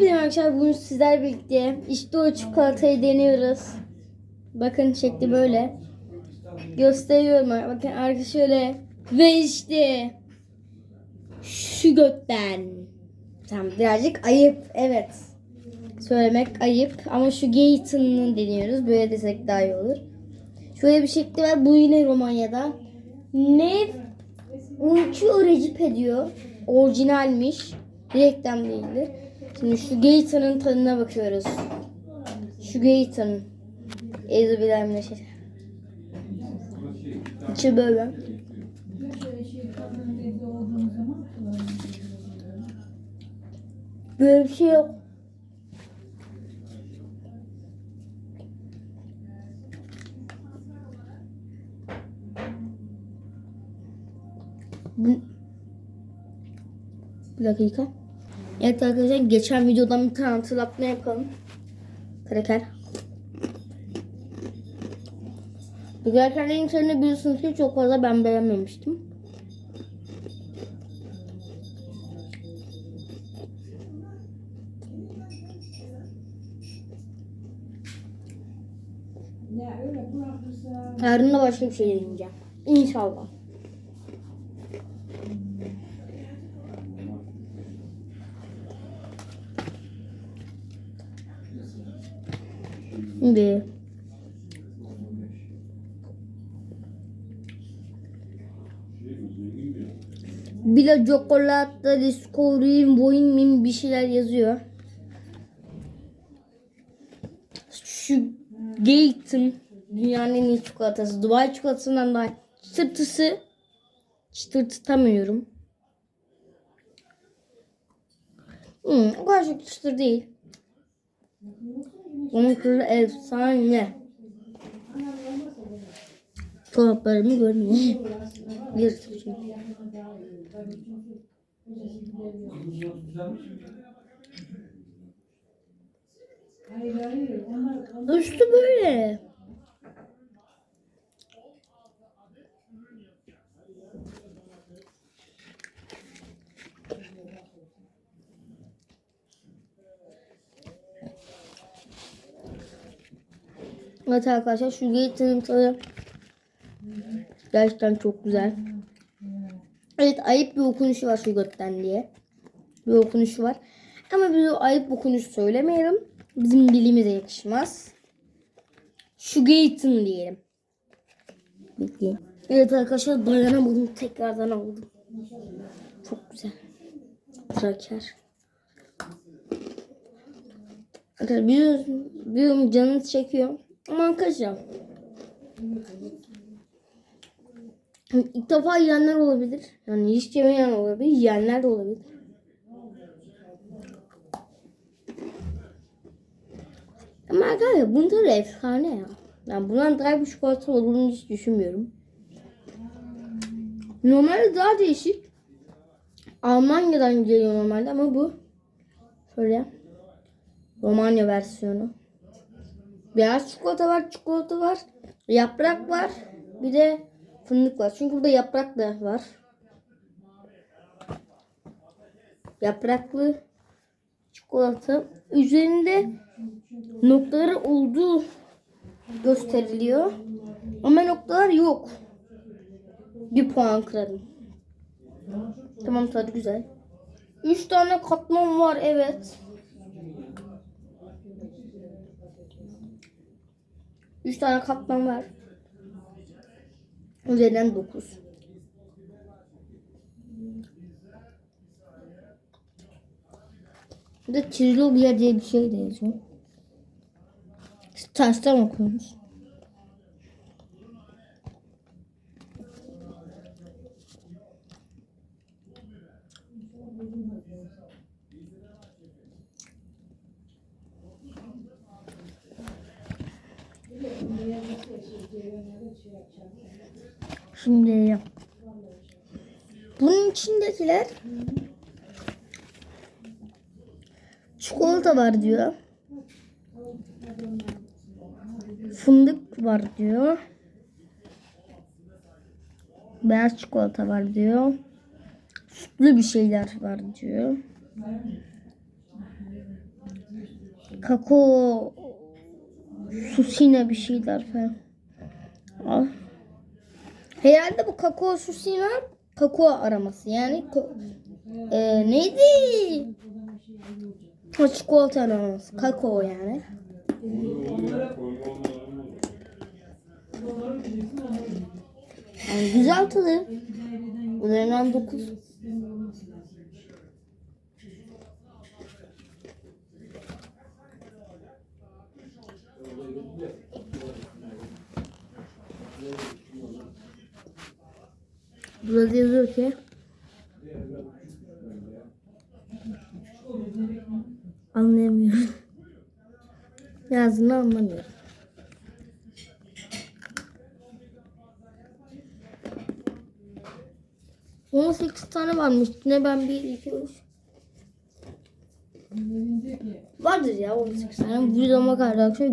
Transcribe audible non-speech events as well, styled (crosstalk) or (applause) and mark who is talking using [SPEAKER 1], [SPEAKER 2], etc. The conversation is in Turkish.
[SPEAKER 1] Bir arkadaşlar bugün sizler birlikte işte o çikolatayı deniyoruz. Bakın şekli böyle. Gösteriyorum. Bakın arka şöyle. Ve işte şu götten. Tamam birazcık ayıp. Evet. Söylemek ayıp. Ama şu Gaten'ı deniyoruz. Böyle desek daha iyi olur. Şöyle bir şekli var. Bu yine Romanya'da. Ne? Unutuyor recip ediyor. Orijinalmiş. Reklam değildir. Şimdi şu Gator'ın tadına bakıyoruz. Şu Gator'ın. Ezubillah İçi böyle. Böyle bir şey yok. Bir dakika. Evet arkadaşlar geçen videodan bir tane hatırlatma yapalım. Kraker. Bu krakerlerin içerisinde biliyorsunuz ki çok fazla ben beğenmemiştim. Yarın da başka bir şey deneyeceğim. İnşallah. Şimdi Bila çikolata, discovery, boing mim bir şeyler yazıyor. Şu Gate'ın dünyanın en iyi çikolatası. Dubai çikolatasından daha çıtırtısı çıtırtıtamıyorum. Hmm, o kadar çok çıtır değil. Kırı efsane. Çoraplarımı görmüyor. (laughs) Bir
[SPEAKER 2] onlar
[SPEAKER 1] Üstü böyle. Evet arkadaşlar şu Gate'nin tadı gerçekten çok güzel. Evet ayıp bir okunuşu var şu götten diye. Bir okunuşu var. Ama biz o ayıp okunuşu söylemeyelim. Bizim dilimize yakışmaz. Şu Gaten diyelim. Peki. Evet arkadaşlar dayanamadım tekrardan aldım. Çok güzel. Traker. Arkadaşlar biliyorum, biliyorum canınız çekiyor. Arkadaşlar ilk defa yiyenler olabilir. Yani hiç yemeyen olabilir. Yiyenler de olabilir. Ama arkadaşlar bunun tadı efsane ya. Yani bundan daha bir çikolata olduğunu hiç düşünmüyorum. Normalde daha değişik. Almanya'dan geliyor normalde ama bu şöyle Romanya versiyonu. Beyaz çikolata var, çikolata var, yaprak var, bir de fındık var. Çünkü burada yaprak da var. Yapraklı çikolata. Üzerinde noktaları olduğu gösteriliyor. Ama noktalar yok. Bir puan kırarım. Tamam tadı güzel. Üç tane katman var evet. Üç tane katman var. Üzerinden dokuz. Burada Trilobia diye bir şey de yazıyor. Tersten okuyormuş. Şimdi bunun içindekiler çikolata var diyor. Fındık var diyor. Beyaz çikolata var diyor. Sütlü bir şeyler var diyor. kakao susina bir şeyler falan. Al. Herhalde bu kakao susina kakao araması yani e, neydi? Ha, çikolata araması. Kakao yani. Yani güzel tadı. Üzerinden 9. Burada yazıyor ki Anlayamıyorum. (laughs) Yazdığını anlamıyorum. 18 tane varmış. Ne ben 1, 2, 3.
[SPEAKER 2] Elinde ki
[SPEAKER 1] Vardır ya 18 tane. Bu videoma kadar görüşürüz.